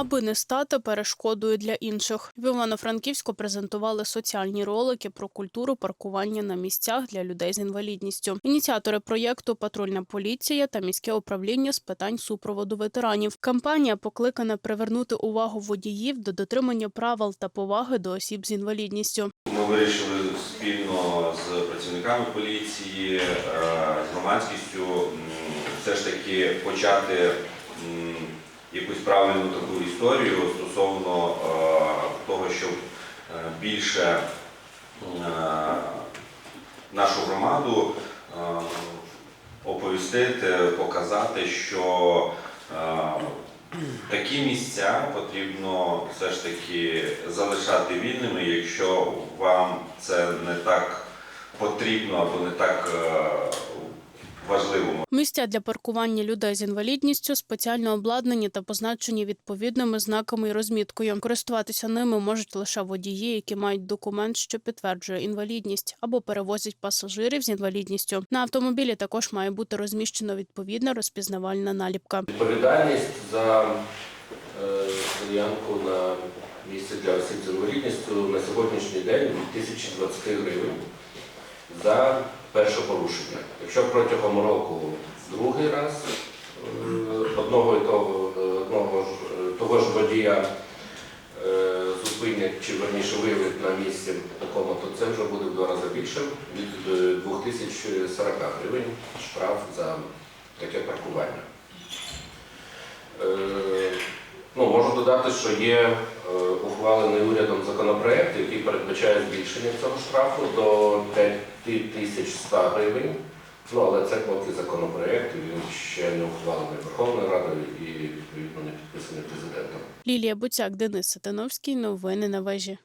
аби не стати перешкодою для інших. В Івано-Франківську презентували соціальні ролики про культуру паркування на місцях для людей з інвалідністю. Ініціатори проєкту Патрульна поліція та міське управління з питань супроводу ветеранів. Кампанія покликана привернути увагу водіїв до дотримання правил та поваги до осіб з інвалідністю. Ми вирішили спільно з працівниками поліції, е, з громадськістю все ж таки почати якусь правильну таку історію стосовно е, того, щоб е, більше е, нашу громаду оповістити, показати, що Такі місця потрібно все ж таки залишати вільними, якщо вам це не так потрібно або не так е, важливо. Місця для паркування людей з інвалідністю спеціально обладнані та позначені відповідними знаками і розміткою. Користуватися ними можуть лише водії, які мають документ, що підтверджує інвалідність, або перевозять пасажирів з інвалідністю. На автомобілі також має бути розміщена відповідна розпізнавальна наліпка. Відповідальність за е, стоянку на місці для осіб з інвалідністю на сьогоднішній день від 1020 гривень за перше порушення. Якщо протягом року другий раз е, одного того, е, одного ж, е, того ж водія зупинять чи верніше виявлять на місці такому, то це вже буде в два рази більше від е, 2040 гривень штраф за таке паркування. Ну, можу додати, що є ухвалений урядом законопроект, передбачає збільшення цього штрафу до 5100 гривень. Ну, але це поки законопроект, він ще не ухвалений Верховною Радою і відповідно не підписаний президентом. Лілія Буцяк, Денис Сатановський. Новини на вежі.